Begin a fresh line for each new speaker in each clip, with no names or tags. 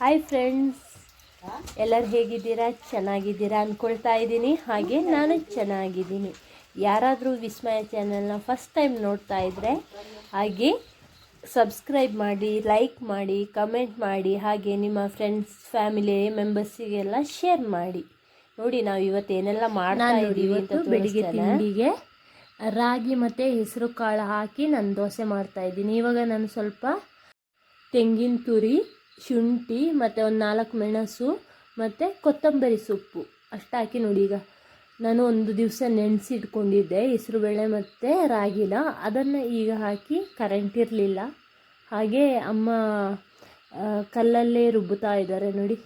Hi friends ಎಲ್ಲರೂ ಹೇಗಿದ್ದೀರಾ? ಚೆನ್ನಾಗಿದ್ದೀರಾ ಅಂದ್ಕೊಳ್ತಾ ಇದ್ದೀನಿ. ಹಾಗೆ ನಾನು ಚೆನ್ನಾಗಿದ್ದೀನಿ. ಯಾರಾದರೂ ವಿಸ್ಮಯ ಚಾನಲ್ನ ಫಸ್ಟ್ ಟೈಮ್ ನೋಡ್ತಾ ಇದ್ದರೆ ಹಾಗೆ ಸಬ್ಸ್ಕ್ರೈಬ್ ಮಾಡಿ ಲೈಕ್ ಮಾಡಿ ಕಮೆಂಟ್ ಮಾಡಿ ಹಾಗೆ ನಿಮ್ಮ ಫ್ರೆಂಡ್ಸ್ ಫ್ಯಾಮಿಲಿ ಮೆಂಬರ್ಸಿಗೆಲ್ಲ ಶೇರ್ ಮಾಡಿ. ನೋಡಿ ನಾವು ಇವತ್ತು ಏನೆಲ್ಲ ಮಾಡ್ತಾ ಇದ್ದೀವಿ ಅಂತ
ಬೆಳಿಗ್ಗೆ ತಿಂಡಿಗೆ ರಾಗಿ ಮತ್ತು ಹೆಸರು ಕಾಳು ಹಾಕಿ ನಾನು ದೋಸೆ ಮಾಡ್ತಾಯಿದ್ದೀನಿ ಇವಾಗ ನಾನು ಸ್ವಲ್ಪ ತೆಂಗಿನ ತುರಿ ಶುಂಠಿ ಮತ್ತು ಒಂದು ನಾಲ್ಕು ಮೆಣಸು ಮತ್ತು ಕೊತ್ತಂಬರಿ ಸೊಪ್ಪು. ಅಷ್ಟು ಹಾಕಿ ನೋಡಿ ಈಗ. ನಾನು ಒಂದು ದಿವಸ ನೆನೆಸಿಟ್ಕೊಂಡಿದ್ದೆ ಹೆಸರುಬೇಳೆ ಮತ್ತು ರಾಗಿನ. ಅದನ್ನು ಈಗ ಹಾಕಿ ಕರೆಂಟ್ ಇರಲಿಲ್ಲ. ಹಾಗೆ ಅಮ್ಮ ಕಲ್ಲಲ್ಲೇ ರುಬ್ಬುತ್ತಾ ಇದ್ದಾರೆ ನೋಡಿ.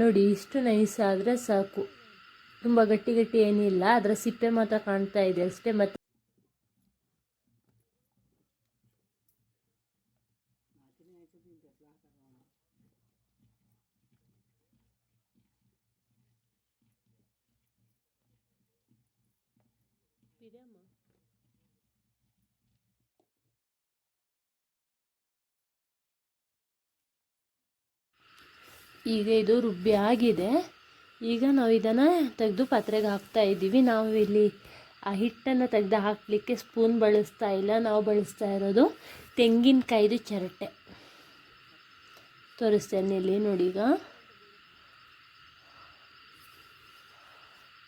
ನೋಡಿ, ಇಷ್ಟು ನೈಸ್ ಆದರೆ ಸಾಕು. ತುಂಬ ಗಟ್ಟಿ ಗಟ್ಟಿ ಏನಿಲ್ಲ ಅದರ ಸಿಪ್ಪೆ ಮಾತ್ರ ಕಾಣ್ತಾ ಇದೆ ಅಷ್ಟೇ ಮತ್ತೆ. ಈಗ ಇದು ರುಬ್ಬಿ ಆಗಿದೆ. ಈಗ ನಾವು ಇದನ್ನು ತೆಗೆದು ಪಾತ್ರೆಗೆ ಹಾಕ್ತಾ ಇದ್ದೀವಿ. ನಾವು ಇಲ್ಲಿ ಆ ಹಿಟ್ಟನ್ನು ತೆಗೆದು ಹಾಕಲಿಕ್ಕೆ ಸ್ಪೂನ್ ಬಳಸ್ತಾ ಇಲ್ಲ. ನಾವು ಬಳಸ್ತಾ ಇರೋದು ತೆಂಗಿನಕಾಯ್ದು ಚರಟೆ. ತೋರಿಸ್ತೇನೆ ಇಲ್ಲಿ ನೋಡಿ ಈಗ.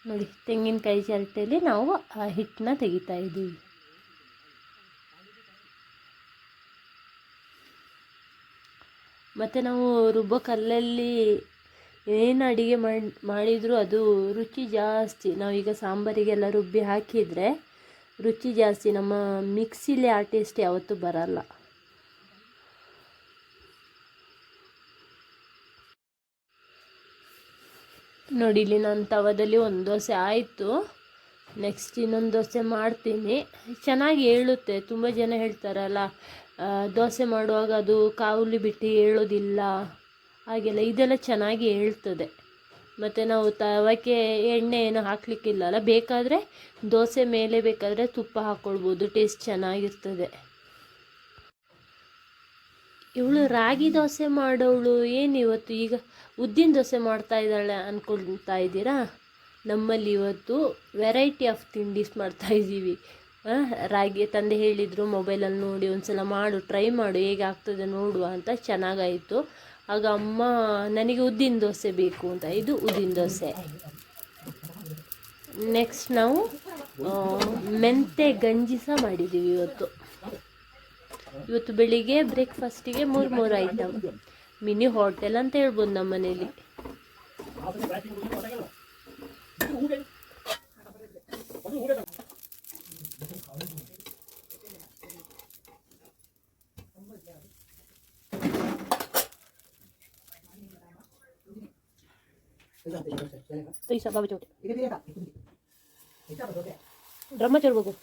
ನೋಡಿ, ತೆಂಗಿನಕಾಯಿ ಚರಟೆಯಲ್ಲಿ ನಾವು ಆ ಹಿಟ್ಟನ್ನ ತೆಗಿತಾ ಇದ್ದೀವಿ. ಮತ್ತು ನಾವು ರುಬ್ಬೋ ಕಲ್ಲಲ್ಲಿ ಏನು ಅಡುಗೆ ಮಾಡಿ, ಮಾಡಿದರೂ ಅದು ರುಚಿ ಜಾಸ್ತಿ. ನಾವೀಗ ಸಾಂಬಾರಿಗೆಲ್ಲ ರುಬ್ಬಿ ಹಾಕಿದರೆ ರುಚಿ ಜಾಸ್ತಿ. ನಮ್ಮ ಮಿಕ್ಸಿಲಿ ಆ ಟೇಸ್ಟ್ ಯಾವತ್ತೂ ಬರಲ್ಲ. ನೋಡಿ, ಇಲ್ಲಿ ನಾನು ತವದಲ್ಲಿ ಒಂದು ದೋಸೆ ಆಯಿತು. ನೆಕ್ಸ್ಟ್ ಇನ್ನೊಂದು ದೋಸೆ ಮಾಡ್ತೀನಿ. ಚೆನ್ನಾಗಿ ಹೇಳುತ್ತೆ. ತುಂಬ ಜನ ಹೇಳ್ತಾರಲ್ಲ ದೋಸೆ ಮಾಡುವಾಗ ಅದು ಕಾವಲಿ ಬಿಟ್ಟು ಏಳೋದಿಲ್ಲ ಹಾಗೆಲ್ಲ ಇದೆಲ್ಲ ಚೆನ್ನಾಗಿ ಹೇಳ್ತದೆ. ಮತ್ತು ನಾವು ತವಕ್ಕೆ ಎಣ್ಣೆ ಏನು ಹಾಕಲಿಕ್ಕಿಲ್ಲಲ್ಲ ಬೇಕಾದರೆ ದೋಸೆ ಮೇಲೆ ಬೇಕಾದರೆ ತುಪ್ಪ ಹಾಕ್ಕೊಳ್ಬೋದು ಟೇಸ್ಟ್ ಚೆನ್ನಾಗಿರ್ತದೆ. ಇವಳು ರಾಗಿ ದೋಸೆ ಮಾಡೋಳು ಏನು ಇವತ್ತು? ಈಗ ಉದ್ದಿನ ದೋಸೆ ಮಾಡ್ತಾ ಇದ್ದಾಳೆ ಅಂದ್ಕೊಳ್ತಾ ಇದ್ದೀರಾ? ನಮ್ಮಲ್ಲಿ ಇವತ್ತು ವೆರೈಟಿ ಆಫ್ ತಿಂಡೀಸ್ ಮಾಡ್ತಾ ಇದ್ದೀವಿ. ರಾಗಿ ತಂದೆ ಹೇಳಿದರು, ಮೊಬೈಲಲ್ಲಿ ನೋಡಿ ಒಂದು ಸಲ ಮಾಡು ಟ್ರೈ ಮಾಡು, ಹೇಗೆ ಆಗ್ತದೆ ನೋಡುವ ಅಂತ ಚೆನ್ನಾಗಾಯಿತು. ಆಗ ಅಮ್ಮ, ನನಗೆ ಉದ್ದಿನ ದೋಸೆ ಬೇಕು ಅಂತ. ಇದು ಉದ್ದಿನ ದೋಸೆ. ನೆಕ್ಸ್ಟ್ ನಾವು ಮೆಂತೆ ಗಂಜಿ ಸಹ ಮಾಡಿದ್ದೀವಿ ಇವತ್ತು. ಇವತ್ತು ಬೆಳಿಗ್ಗೆ ಬ್ರೇಕ್ಫಾಸ್ಟಿಗೆ ಮೂರು ಮೂರು ಐಟಮ್ ಮಿನಿ ಹೋಟೆಲ್ ಅಂತ ಹೇಳ್ಬೋದು ನಮ್ಮ ಮನೇಲಿ ಪೈಸಾ ಬಾಬಾ ಚೌಟ ಡ್ರಮ್ಮ ಚರ್ಬೇಕು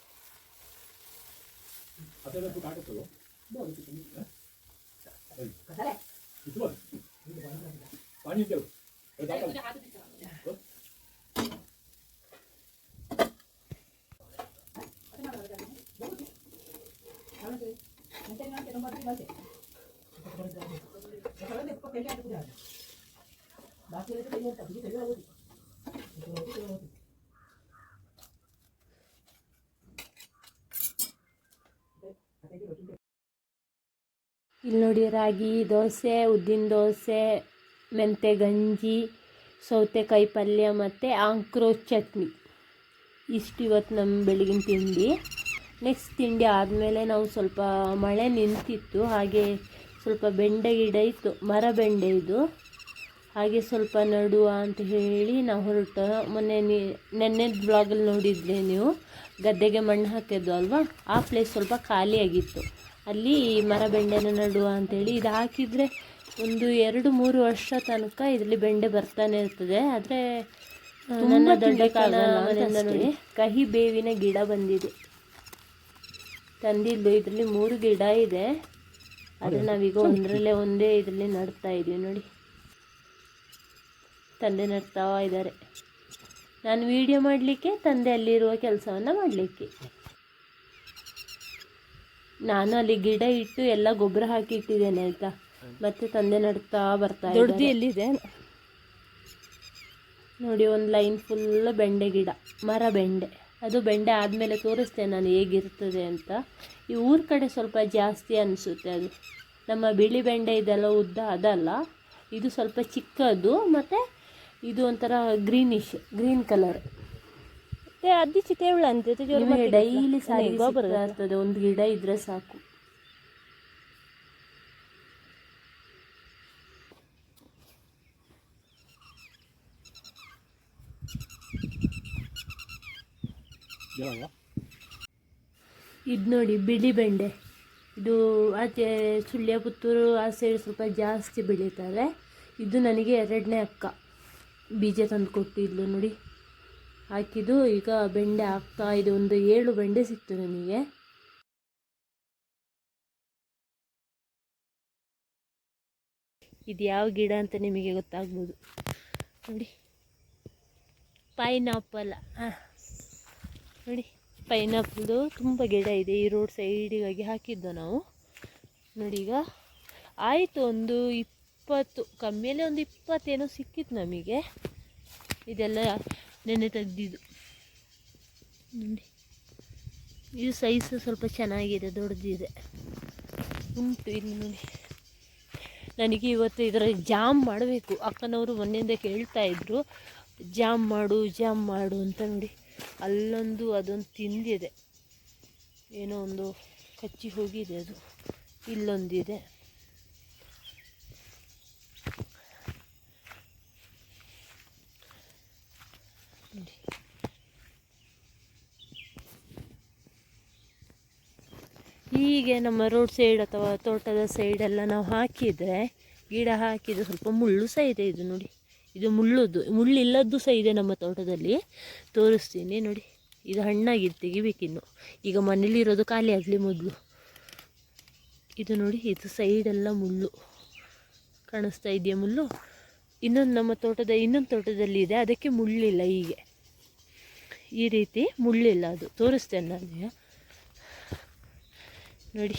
ಇಲ್ಲಿ ನೋಡಿ ರಾಗಿ, ದೋಸೆ, ಉದ್ದಿನ ದೋಸೆ, ಮೆಂತೆ ಗಂಜಿ, ಸೌತೆಕಾಯಿ ಪಲ್ಯ ಮತ್ತು ಆಂಕ್ರೋಚ್ ಚಟ್ನಿ. ಇಷ್ಟು ಇವತ್ತು ನಮ್ಮ ಬೆಳಗಿನ ತಿಂಡಿ. ನೆಕ್ಸ್ಟ್ ತಿಂಡಿ ಆದಮೇಲೆ ನಾವು ಸ್ವಲ್ಪ ಮಳೆ ನಿಂತಿತ್ತು, ಹಾಗೆ ಸ್ವಲ್ಪ ಬೆಂಡೆ ಗಿಡ ಇತ್ತು, ಮರ ಬೆಂಡೆ ಇದು. ಹಾಗೆ ಸ್ವಲ್ಪ ನಡುವ ಅಂತ ಹೇಳಿ ನಾವು ಹೊರಟ ಮೊನ್ನೆ ನೆನ್ನೆ ಬ್ಲಾಗಲ್ಲಿ ನೋಡಿದ್ರಿ ನೀವು. ಗದ್ದೆಗೆ ಮಣ್ಣು ಹಾಕಿದ್ದು ಅಲ್ವಾ? ಆ ಪ್ಲೇಸ್ ಸ್ವಲ್ಪ ಖಾಲಿಯಾಗಿತ್ತು ಅಲ್ಲಿ ಮರ ಬೆಂಡೆನ ನಡುವ ಅಂತೇಳಿ ಇದು ಹಾಕಿದರೆ ಒಂದು ಎರಡು ಮೂರು ವರ್ಷ ತನಕ ಇದರಲ್ಲಿ ಬೆಂಡೆ ಬರ್ತಾನೆ ಇರ್ತದೆ. ಆದರೆ ನನ್ನ ದೊಡ್ಡ ಕಾಲ ನೋಡಿ ಕಹಿ ಬೇವಿನ ಗಿಡ ಬಂದಿದೆ. ತಂದಿದ್ದು ಇದರಲ್ಲಿ ಮೂರು ಗಿಡ ಇದೆ. ಆದರೆ ನಾವೀಗ ಒಂದರಲ್ಲೇ ಒಂದೇ ಇದರಲ್ಲಿ ನಡ್ತಾ ಇದ್ದೀವಿ ನೋಡಿ. ತಂದೆ ನಡ್ತಾ ಇದ್ದಾರೆ. ನಾನು ವಿಡಿಯೋ ಮಾಡಲಿಕ್ಕೆ ತಂದೆ ಅಲ್ಲಿರುವ ಕೆಲಸವನ್ನು ಮಾಡಲಿಕ್ಕೆ. ನಾನು ಅಲ್ಲಿ ಗಿಡ ಇಟ್ಟು ಎಲ್ಲ ಗೊಬ್ಬರ ಹಾಕಿ ಇಟ್ಟಿದ್ದೇನೆ ಆಯ್ತಾ? ಮತ್ತೆ ತಂದೆ ನಡ್ತಾ ಬರ್ತಾ.
ಎಲ್ಲಿದೆ?
ನೋಡಿ ಒಂದು ಲೈನ್ ಫುಲ್ ಬೆಂಡೆ ಗಿಡ ಮರ ಬೆಂಡೆ. ಅದು ಬೆಂಡೆ ಆದಮೇಲೆ ತೋರಿಸ್ತೇನೆ ನಾನು ಹೇಗಿರ್ತದೆ ಅಂತ. ಈ ಊರ ಕಡೆ ಸ್ವಲ್ಪ ಜಾಸ್ತಿ ಅನಿಸುತ್ತೆ ಅದು. ನಮ್ಮ ಬಿಳಿ ಬೆಂಡೆ ಇದೆಲ್ಲ ಉದ್ದ ಅದಲ್ಲ. ಇದು ಸ್ವಲ್ಪ ಚಿಕ್ಕದು ಮತ್ತು ಇದು ಒಂಥರ ಗ್ರೀನಿಶ್ ಗ್ರೀನ್ ಕಲರ್
ಅದಿಚ್ಚಿ ತೇವಳ ಅಂತ
ಡೈಲಿ ಸಾಕು
ಗೊಬ್ಬರ
ಒಂದು ಗಿಡ ಇದ್ರೆ ಸಾಕು. ಇದು ನೋಡಿ ಬಿಳಿ ಬೆಂಡೆ. ಇದು ಆಚೆ ಸುಳ್ಯ ಪುತ್ತೂರು ಆ ಸೈಡ್ ಸ್ವಲ್ಪ ಜಾಸ್ತಿ ಬೆಳೀತಾರೆ. ಇದು ನನಗೆ ಎರಡನೇ ಅಕ್ಕ ಬೀಜ ತಂದು ಕೊಟ್ಟಿದ್ಲು ನೋಡಿ. ಹಾಕಿದ್ದು ಈಗ ಬೆಂಡೆ ಹಾಕ್ತಾ ಇದೆ. ಒಂದು ಏಳು ಬೆಂಡೆ ಸಿಕ್ತು ನನಗೆ. ಇದು ಯಾವ ಗಿಡ ಅಂತ ನಿಮಗೆ ಗೊತ್ತಾಗ್ಬೋದು. ನೋಡಿ. ಪೈನಾಪಲ್. ಹಾಂ ನೋಡಿ, ಪೈನಾಪಲ್ದು ತುಂಬ ಗಿಡ ಇದೆ. ಈ ರೋಡ್ ಸೈಡಿಗಾಗಿ ಹಾಕಿದ್ದು ನಾವು. ನೋಡಿ ಈಗ ಆಯಿತು. ಒಂದು ಇಪ್ಪತ್ತು, ಕಮ್ಮಿಯಲ್ಲಿ ಒಂದು ಇಪ್ಪತ್ತೇನೋ ಸಿಕ್ಕಿತ್ತು ನಮಗೆ. ಇದೆಲ್ಲ ನೆನೆ ತೆಗ್ದಿದ್ದು. ನೋಡಿ. ಇದು ಸೈಜ್ ಸ್ವಲ್ಪ ಚೆನ್ನಾಗಿದೆ, ದೊಡ್ಡದಿದೆ. ಉಂಟು ಇಲ್ಲಿ ನೋಡಿ. ನನಗೆ ಇವತ್ತು ಇದರ ಜಾಮ್ ಮಾಡಬೇಕು. ಅಕ್ಕನವರು ಮೊನ್ನೆಯಿಂದ ಕೇಳ್ತಾ ಇದ್ರು ಜಾಮ್ ಮಾಡು ಜಾಮ್ ಮಾಡು ಅಂತ ನೋಡಿ. ಅಲ್ಲೊಂದು, ಅದೊಂದು ತಿಂದಿದೆ. ಏನೋ ಒಂದು ಕಚ್ಚಿ ಹೋಗಿದೆ ಅದು. ಇಲ್ಲೊಂದಿದೆ. ಹೀಗೆ ನಮ್ಮ ರೋಡ್ ಸೈಡ್ ಅಥವಾ ತೋಟದ ಸೈಡೆಲ್ಲ ನಾವು ಹಾಕಿದರೆ ಗಿಡ ಹಾಕಿದರೆ ಸ್ವಲ್ಪ ಮುಳ್ಳು ಸಹ ಇದೆ ಇದು ನೋಡಿ. ಇದು ಮುಳ್ಳುದು, ಮುಳ್ಳಿಲ್ಲದ್ದು ಸಹ ಇದೆ ನಮ್ಮ ತೋಟದಲ್ಲಿ ತೋರಿಸ್ತೀನಿ ನೋಡಿ. ಇದು ಹಣ್ಣಾಗಿದ್ದು ತೆಗಿಬೇಕಿನ್ನು. ಈಗ ಮನೇಲಿರೋದು ಖಾಲಿ ಆಗಲಿ ಮೊದಲು. ಇದು ನೋಡಿ, ಇದು ಸೈಡೆಲ್ಲ ಮುಳ್ಳು. ಕಾಣಿಸ್ತಾ ಇದೆಯಾ ಮುಳ್ಳು? ಇನ್ನೊಂದು ನಮ್ಮ ತೋಟದ, ಇನ್ನೊಂದು ತೋಟದಲ್ಲಿ ಇದೆ, ಅದಕ್ಕೆ ಮುಳ್ಳಿಲ್ಲ ಹೀಗೆ. ಈ ರೀತಿ ಮುಳ್ಳಿಲ್ಲ ಅದು. ತೋರಿಸ್ತೇನೆ ನಾನು ನೋಡಿ,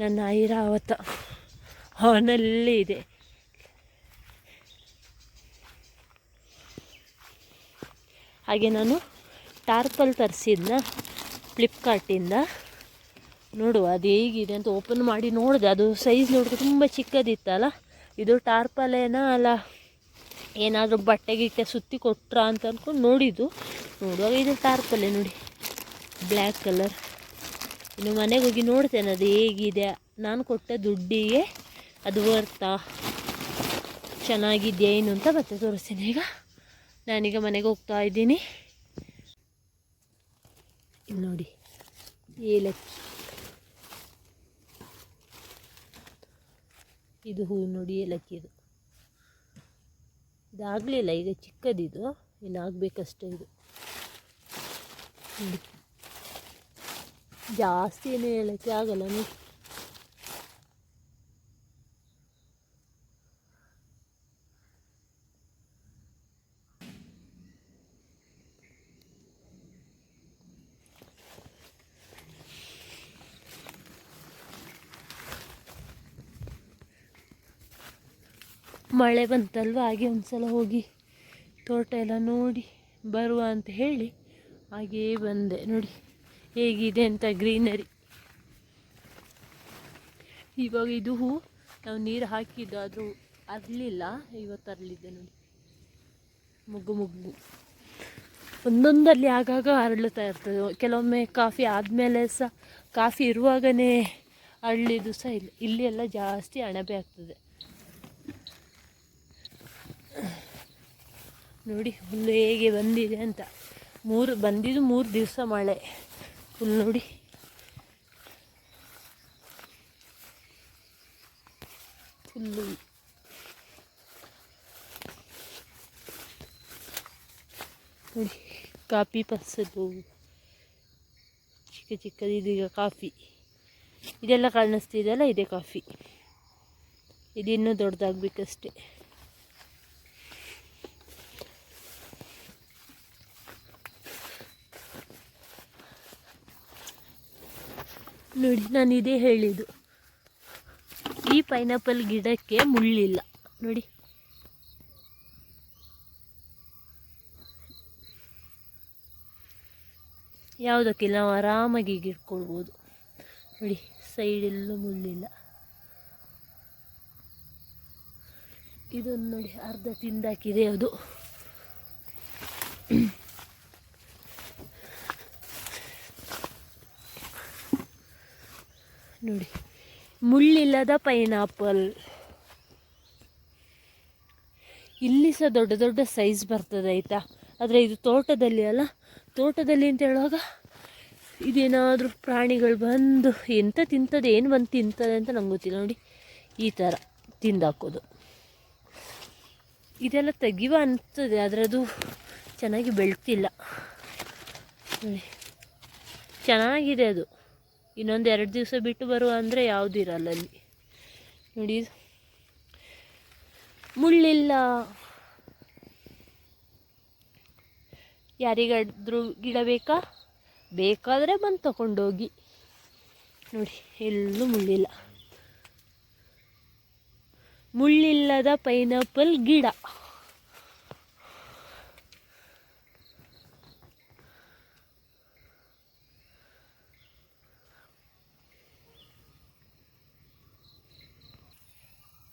ನನ್ನ ಐರಾವತ ಅವನಲ್ಲೇ ಇದೆ. ಹಾಗೆ ನಾನು ಟಾರ್ಪಲ್ ತರಿಸಿದ್ನ ಫ್ಲಿಪ್ಕಾರ್ಟಿಂದ. ನೋಡುವ, ಅದು ಹೇಗಿದೆ ಅಂತ ಓಪನ್ ಮಾಡಿ ನೋಡಿದೆ. ಅದು ಸೈಜ್ ನೋಡಿದ್ರೆ ತುಂಬ ಚಿಕ್ಕದಿತ್ತಲ್ಲ? ಇದು ಟಾರ್ಪಲೇನ, ಅಲ್ಲ ಏನಾದರೂ ಬಟ್ಟೆ ಗಿಟ್ಟೆ ಸುತ್ತಿ ಕೊಟ್ರ ಅಂತ ಅಂದ್ಕೊಂಡು ನೋಡಿದ್ದು. ನೋಡುವಾಗ ಇದು ಟಾರ್ಪಲೆ ನೋಡಿ. ಬ್ಲ್ಯಾಕ್ ಕಲರ್ ಇನ್ನು ಮನೆಗೆ ಹೋಗಿ ನೋಡ್ತೇನೆ, ಅದು ಹೇಗಿದೆ. ನಾನು ಕೊಟ್ಟ ದುಡ್ಡಿಗೆ ಅದು ವರ್ತಾ ಚೆನ್ನಾಗಿದೆಯಾ ಏನು ಅಂತ ಮತ್ತೆ ತೋರಿಸ್ತೀನಿ. ಈಗ ನಾನೀಗ ಮನೆಗೆ ಹೋಗ್ತಾ ಇದ್ದೀನಿ. ನೋಡಿ, ಏಲಕ್ಕಿ. ಇದು ಹೂ ನೋಡಿ, ಏಲಕ್ಕಿ ಇದು. ಇದಾಗಲಿಲ್ಲ, ಈಗ ಚಿಕ್ಕದಿದು. ಇನ್ನು ಆಗಬೇಕಷ್ಟೇ ಇದು. ಜಾಸ್ತಿ ಏನು ಹೇಳೋಕ್ಕೆ ಆಗಲ್ಲ ನೋಡಿ ಮಳೆ ಬಂತಲ್ವ? ಹಾಗೆ ಒಂದು ಸಲ ಹೋಗಿ ತೋಟ ಎಲ್ಲ ನೋಡಿ ಬರುವ ಅಂತ ಹೇಳಿ. ಹಾಗೇ ಬಂದೆ. ನೋಡಿ, ಹೇಗಿದೆ ಅಂತ ಗ್ರೀನರಿ. ಇವಾಗ ಇದು ಹೂ ನಾವು ನೀರು ಹಾಕಿದ್ದು ಆದರೂ ಅರಲಿಲ್ಲ, ಇವತ್ತು ಅರಳಿದೆ ನೋಡಿ. ಮುಗ್ಗು ಮುಗ್ಗು. ಒಂದೊಂದಲ್ಲಿ ಆಗಾಗ ಅರಳುತ್ತಾ ಇರ್ತದೆ. ಕೆಲವೊಮ್ಮೆ ಕಾಫಿ ಆದಮೇಲೆ ಸಹ ಕಾಫಿ ಇರುವಾಗನೇ ಅರಳಿದ್ದು ಸಹ ಇಲ್ಲ. ಇಲ್ಲಿ ಎಲ್ಲ ಜಾಸ್ತಿ ಅಣಬೆ ಆಗ್ತದೆ. ನೋಡಿ, ಹುಲ್ಲು ಹೇಗೆ ಬಂದಿದೆ ಅಂತ. ಮೂರು ಬಂದಿದ್ದು ಮೂರು ದಿವಸ ಮಳೆ. ಫುಲ್ ನೋಡಿ. ಫುಲ್ಲು ನೋಡಿ, ಕಾಫಿ ಪಸಲು ಚಿಕ್ಕ ಚಿಕ್ಕದು, ಇದೀಗ ಕಾಫಿ. ಇದೆಲ್ಲ ಕಾಣಿಸ್ತಿದೆಯಲ್ಲ, ಇದೆ ಕಾಫಿ. ಇದಿನ್ನೂ ದೊಡ್ಡದಾಗಬೇಕಷ್ಟೇ ನೋಡಿ, ನಾನು ಇದೇ ಹೇಳಿದ್ದು. ಈ ಪೈನಾಪಲ್ ಗಿಡಕ್ಕೆ ಮುಳ್ಳಿಲ್ಲ. ನೋಡಿ. ಯಾವುದಕ್ಕಿಲ್ಲ ನಾವು ಆರಾಮಾಗಿ ಗಿಡ್ಕೊಳ್ಬೋದು ನೋಡಿ ಸೈಡೆಲ್ಲೂ ಮುಳ್ಳಿಲ್ಲ. ಇದೊಂದು ನೋಡಿ, ಅರ್ಧ ತಿಂದಾಕಿದೆ ಅದು. ನೋಡಿ. ಮುಳ್ಳಿಲ್ಲದ ಪೈನಾಪಲ್ ಇಲ್ಲಿ ಸಹ ದೊಡ್ಡ ದೊಡ್ಡ ಸೈಜ್ ಬರ್ತದೆ ಆಯಿತಾ? ಆದರೆ ಇದು ತೋಟದಲ್ಲಿ ಅಲ್ಲ, ತೋಟದಲ್ಲಿ ಅಂತ ಹೇಳುವಾಗ ಇದೇನಾದರೂ ಪ್ರಾಣಿಗಳು ಬಂದು ಎಂತ ತಿಂತದೆ, ಏನು ಬಂದು ತಿಂತದೆ ಅಂತ ನಂಗೆ ಗೊತ್ತಿಲ್ಲ ನೋಡಿ. ಈ ಥರ ತಿಂದಾಕೋದು. ಇದೆಲ್ಲ ತೆಗಿವ ಅನ್ನಿಸ್ತದೆ ಆದರೆ ಅದು ಚೆನ್ನಾಗಿ ಬೆಳ್ತಿಲ್ಲ. ಚೆನ್ನಾಗಿದೆ ಅದು. ಇನ್ನೊಂದು ಎರಡು ದಿವಸ ಬಿಟ್ಟು ಬರುವ ಅಂದರೆ ಯಾವುದೂ ಇರಲ್ಲ ಅಲ್ಲಿ. ನೋಡಿ. ಮುಳ್ಳಿಲ್ಲ. ಯಾರಿಗಾದ್ರೂ ಗಿಡ ಬೇಕಾ? ಬೇಕಾದರೆ ಬಂದು ತಗೊಂಡೋಗಿ. ನೋಡಿ, ಎಲ್ಲೂ ಮುಳ್ಳಿಲ್ಲ. ಮುಳ್ಳಿಲ್ಲದ ಪೈನಾಪಲ್ ಗಿಡ.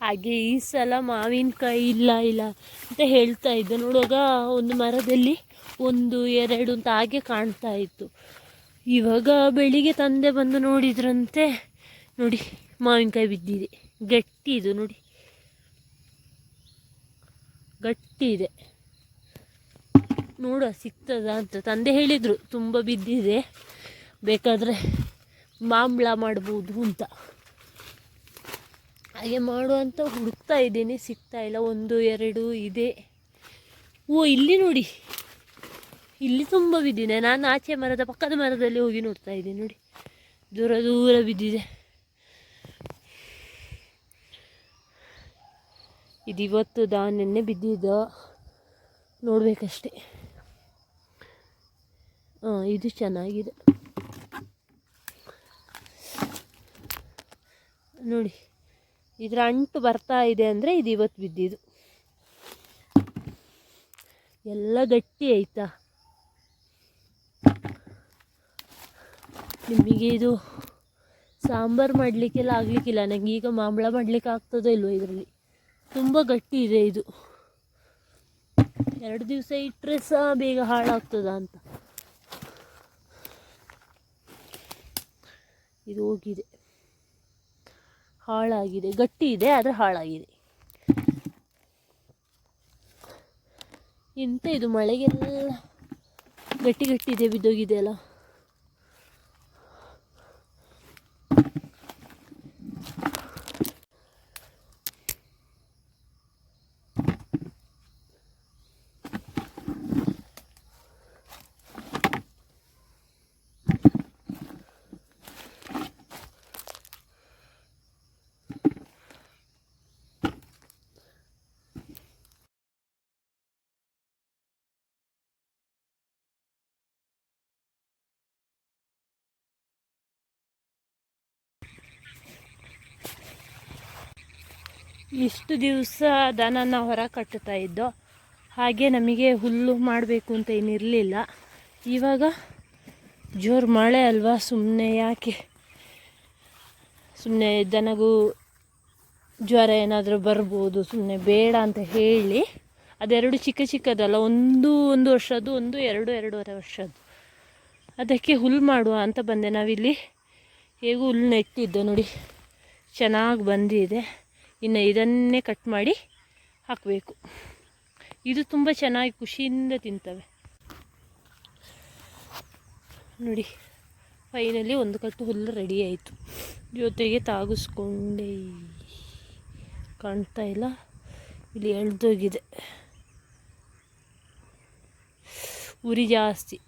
ಹಾಗೆ ಈ ಸಲ ಮಾವಿನಕಾಯಿ ಇಲ್ಲ ಇಲ್ಲ ಅಂತ ಹೇಳ್ತಾ ಇದ್ದೆ. ನೋಡುವಾಗ ಒಂದು ಮರದಲ್ಲಿ ಒಂದು, ಎರಡು ಅಂತ ಹಾಗೆ ಕಾಣ್ತಾ ಇತ್ತು. ಇವಾಗ ಬೆಳಿಗ್ಗೆ ತಂದೆ ಬಂದು ನೋಡಿದ್ರಂತೆ. ನೋಡಿ ಮಾವಿನಕಾಯಿ ಬಿದ್ದಿದೆ. ಗಟ್ಟಿ ಇದು, ನೋಡಿ. ಗಟ್ಟಿ ಇದೆ. ನೋಡುವ, ಸಿಗ್ತದ ಅಂತ. ತಂದೆ ಹೇಳಿದರು, ತುಂಬ ಬಿದ್ದಿದೆ. ಬೇಕಾದರೆ ಮಾಂಬಳ ಮಾಡ್ಬೋದು ಅಂತ. ಹಾಗೆ ಮಾಡುವಂಥ ಹುಡುಕ್ತಾ ಇದ್ದೀನಿ. ಸಿಗ್ತಾ ಇಲ್ಲ. ಒಂದು, ಎರಡು, ಇದೆ. ಓ, ಇಲ್ಲಿ ನೋಡಿ. ಇಲ್ಲಿ ತುಂಬ ಬಿದ್ದಿದೆ. ನಾನು ಆಚೆ ಮರದ, ಪಕ್ಕದ ಮರದಲ್ಲಿ ಹೋಗಿ ನೋಡ್ತಾ ಇದ್ದೀನಿ ನೋಡಿ. ದೂರ ದೂರ ಬಿದ್ದಿದೆ. ಇದು ಇವತ್ತು ದಾ ನೆನ್ನೆ ಬಿದ್ದಿದ್ದ. ನೋಡಬೇಕಷ್ಟೆ. ಹಾಂ, ಇದು ಚೆನ್ನಾಗಿದೆ. ನೋಡಿ. ಇದರ ಅಂಟು ಬರ್ತಾ ಇದೆ ಅಂದರೆ ಇದು ಇವತ್ತು ಬಿದ್ದಿದ್ದು. ಎಲ್ಲ ಗಟ್ಟಿ ಆಯ್ತಾ? ನಿಮಗೆ ಇದು ಸಾಂಬಾರು ಮಾಡಲಿಕ್ಕೆಲ್ಲ ಆಗಲಿಕ್ಕಿಲ್ಲ. ನನಗೆ ಈಗ ಮಾಂಬಳ ಮಾಡಲಿಕ್ಕೆ ಆಗ್ತದೋ ಇಲ್ವೋ ಇದರಲ್ಲಿ. ತುಂಬ ಗಟ್ಟಿ ಇದೆ ಇದು. ಎರಡು ದಿವಸ ಇಟ್ಟರೆ ಸಹ ಬೇಗ ಹಾಳಾಗ್ತದ ಅಂತ. ಇದು ಹೋಗಿದೆ. ಹಾಳಾಗಿದೆ ಗಟ್ಟಿ ಇದೆ ಆದರೆ ಹಾಳಾಗಿದೆ. ಎಂತ ಇದು ಮಳೆಗೆಲ್ಲ ಗಟ್ಟಿ ಗಟ್ಟಿ ಇದೆ ಬಿದ್ದೋಗಿದೆ ಇಷ್ಟು ದಿವಸ ದನನ ಹೊರ ಕಟ್ಟುತ್ತಾ ಇದ್ದೋ, ಹಾಗೆ ನಮಗೆ ಹುಲ್ಲು ಮಾಡಬೇಕು ಅಂತ ಏನಿರಲಿಲ್ಲ. ಇವಾಗ ಜೋರು ಮಳೆ ಅಲ್ವಾ ಸುಮ್ಮನೆ ಯಾಕೆ? ಸುಮ್ಮನೆ ದನಗೂ ಜ್ವರ ಏನಾದರೂ ಬರ್ಬೋದು ಸುಮ್ಮನೆ ಬೇಡ ಅಂತ ಹೇಳಿ. ಅದೆರಡು ಚಿಕ್ಕ ಚಿಕ್ಕದಲ್ಲ, ಒಂದು ಒಂದು ವರ್ಷದ್ದು, ಒಂದು, ಎರಡು, ಎರಡೂವರೆ ವರ್ಷದ್ದು. ಅದಕ್ಕೆ ಹುಲ್ಲು ಮಾಡುವ ಅಂತ ಬಂದೆ. ನಾವಿಲ್ಲಿ ಹೇಗೂ ಹುಲ್ಲು ನೆಟ್ಟಿದ್ದೆ ನೋಡಿ. ಚೆನ್ನಾಗಿ ಬಂದಿದೆ. ಇನ್ನು ಇದನ್ನೇ ಕಟ್ ಮಾಡಿ ಹಾಕಬೇಕು. ಇದು ತುಂಬ ಚೆನ್ನಾಗಿ ಖುಷಿಯಿಂದ ತಿಂತವೆ. ನೋಡಿ ಫೈನಲಿ ಒಂದು ಕಟ್ಟು ಹುಲ್ಲು ರೆಡಿ ಆಯಿತು. ಜೊತೆಗೆ ತಾಗಿಸ್ಕೊಂಡೆ. ಕಾಣ್ತಾ ಇಲ್ಲ. ಇಲ್ಲಿ ಎಳ್ದೋಗಿದೆ. ಉರಿ ಜಾಸ್ತಿ.